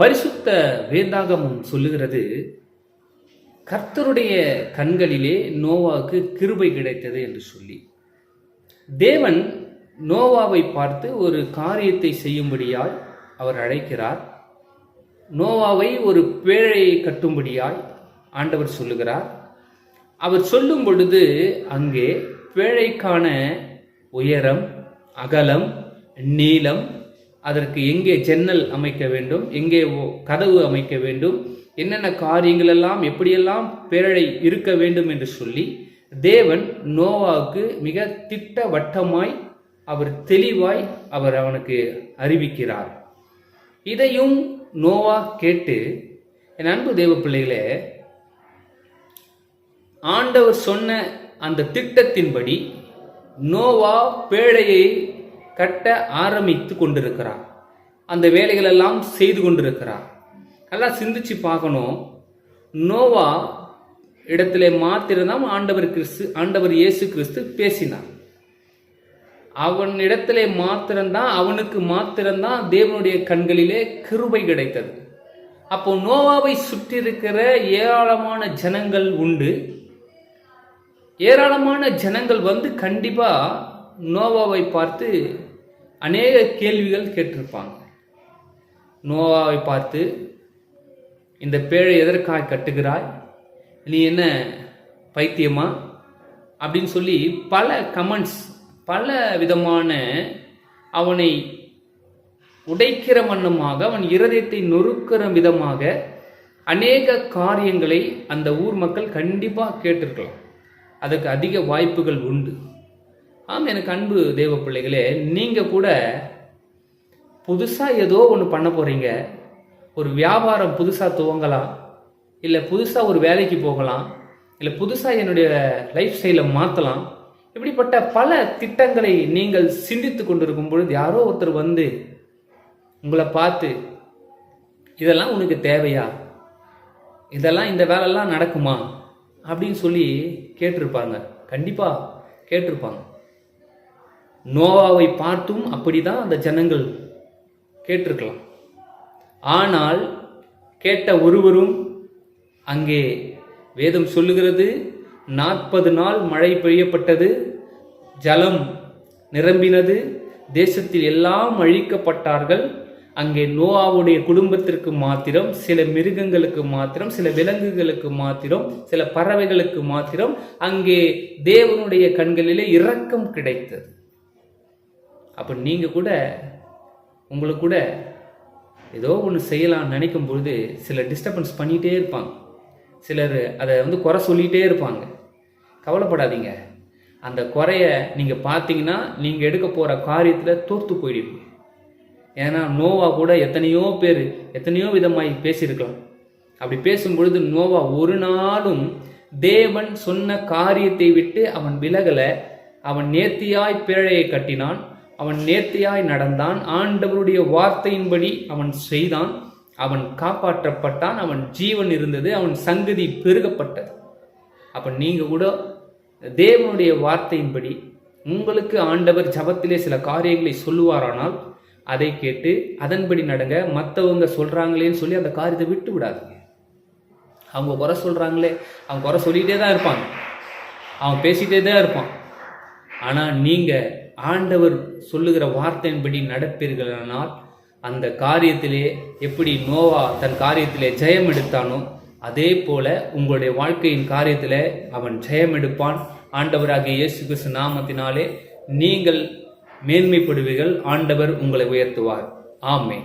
பரிசுத்த வேதாகமம் சொல்லுகிறது கர்த்தருடைய கண்களிலே நோவாவுக்கு கிருபை கிடைத்தது என்று சொல்லி. தேவன் நோவாவை பார்த்து ஒரு காரியத்தை செய்யும்படியாய் அவர் அழைக்கிறார். நோவாவை ஒரு பேழையை கட்டும்படியாய் ஆண்டவர் சொல்லுகிறார். அவர் சொல்லும் பொழுது அங்கே பேழைக்கான உயரம் அகலம் நீளம் அதற்கு எங்கே ஜன்னல் அமைக்க வேண்டும் எங்கே ஓ- கதவு அமைக்க வேண்டும் என்னென்ன காரியங்கள் எல்லாம் எப்படியெல்லாம் பேரழை இருக்க வேண்டும் என்று சொல்லி தேவன் நோவாவுக்கு மிக திட்டவட்டமாய் அவர் தெளிவாய் அவர் அவனுக்கு அறிவிக்கிறார். இதையும் நோவா கேட்டு என் அன்பு தேவ பிள்ளைகளே ஆண்டவர் சொன்ன அந்த திட்டத்தின்படி நோவா பேழையை கட்ட ஆரம்பித்து கொண்டிருக்கிறார். அந்த வேலைகளெல்லாம் செய்து கொண்டிருக்கிறார். நல்லா சிந்திச்சு பார்க்கணும். நோவா இடத்துல மாத்திரம்தான் ஆண்டவர் கிறிஸ்து ஆண்டவர் இயேசு கிறிஸ்து பேசினார். அவன் இடத்துல மாத்திரம்தான் அவனுக்கு மாத்திரம்தான் தேவனுடைய கண்களிலே கிருபை கிடைத்தது. அப்போ நோவாவை சுற்றி இருக்கிற ஏராளமான ஜனங்கள் உண்டு. ஏராளமான ஜனங்கள் வந்து கண்டிப்பா நோவாவை பார்த்து அநேக கேள்விகள் கேட்டிருப்பாங்க. நோவாவை பார்த்து இந்த பேழை எதற்காக கட்டுகிறாய்? நீ என்ன பைத்தியமா? அப்படின்னு சொல்லி பல கமெண்ட்ஸ் பல விதமான அவனை உடைக்கிற வண்ணமாக அவன் இருதயத்தை நொறுக்கிற விதமாக அநேக காரியங்களை அந்த ஊர் மக்கள் கண்டிப்பாக கேட்டிருக்கலாம். அதுக்கு அதிக வாய்ப்புகள் உண்டு. ஆம் எனக்கு அன்பு தேவ பிள்ளைகளே நீங்கள் கூட புதுசாக ஏதோ ஒன்று பண்ண போகிறீங்க ஒரு வியாபாரம் புதுசாக துவங்கலாம் இல்லை புதுசாக ஒரு வேலைக்கு போகலாம் இல்லை புதுசாக என்னுடைய லைஃப் ஸ்டைலை மாற்றலாம் இப்படிப்பட்ட பல திட்டங்களை நீங்கள் சிந்தித்து கொண்டிருக்கும் பொழுது யாரோ ஒருத்தர் வந்து உங்களை பார்த்து இதெல்லாம் உனக்கு தேவையா? இதெல்லாம் இந்த வேலைலாம் நடக்குமா? அப்படின்னு சொல்லி கேட்டிருப்பாங்க. கண்டிப்பாக கேட்டிருப்பாங்க. நோவாவை பார்த்தும் அப்படிதான் அந்த ஜனங்கள் கேட்டிருக்கலாம். ஆனால் கேட்ட ஒருவரும் அங்கே வேதம் சொல்லுகிறது நாற்பது நாள் மழை பெய்யப்பட்டது ஜலம் நிரம்பினது தேசத்தில் எல்லாம் அழிக்கப்பட்டார்கள். அங்கே நோவாவுடைய குடும்பத்திற்கு மாத்திரம் சில மிருகங்களுக்கு மாத்திரம் சில விலங்குகளுக்கு மாத்திரம் சில பறவைகளுக்கு மாத்திரம் அங்கே தேவனுடைய கண்களிலே இரக்கம் கிடைத்தது. அப்போ நீங்கள் கூட உங்களுக்கு கூட ஏதோ ஒன்று செய்யலாம்னு நினைக்கும் பொழுது சில டிஸ்டர்பன்ஸ் பண்ணிகிட்டே இருப்பாங்க. சிலர் அதை வந்து குறை சொல்லிகிட்டே இருப்பாங்க. கவலைப்படாதீங்க. அந்த குறைய நீங்கள் பார்த்தீங்கன்னா நீங்கள் எடுக்க போகிற காரியத்தில் தோற்று போயிடுவீங்க. ஏன்னா நோவா கூட எத்தனையோ பேர் எத்தனையோ விதமாய் பேசியிருக்கலாம். அப்படி பேசும் பொழுது நோவா ஒரு நாளும் தேவன் சொன்ன காரியத்தை விட்டு அவன் விலகலை. அவன் நேர்த்தியாய் பிழையை கட்டினான். அவன் நேர்த்தியாய் நடந்தான். ஆண்டவருடைய வார்த்தையின்படி அவன் செய்தான். அவன் காப்பாற்றப்பட்டான். அவன் ஜீவன் இருந்தது. அவன் சங்கதி பெருகப்பட்டது. அப்போ நீங்கள் கூட தேவனுடைய வார்த்தையின்படி உங்களுக்கு ஆண்டவர் ஜபத்திலே சில காரியங்களை சொல்லுவாரானால் அதை கேட்டு அதன்படி நடங்க. மற்றவங்க சொல்கிறாங்களேன்னு சொல்லி அந்த காரியத்தை விட்டு விடாதீங்க. அவங்க குறை சொல்கிறாங்களே அவங்க குறை சொல்லிகிட்டே தான் இருப்பாங்க. அவன் பேசிகிட்டே தான் இருப்பான் ஆனால் நீங்கள் ஆண்டவர் சொல்லுகிற வார்த்தையின்படி நடப்பீர்களானால் அந்த காரியத்திலே எப்படி நோவா தன் காரியத்திலே ஜெயம் எடுத்தானோ அதே போல உங்களுடைய வாழ்க்கையின் காரியத்தில் அவன் ஜெயம் எடுப்பான். ஆண்டவராகிய இயேசு கிறிஸ்து நாமத்தினாலே நீங்கள் மேன்மைப்படுவீர்கள். ஆண்டவர் உங்களை உயர்த்துவார். ஆமே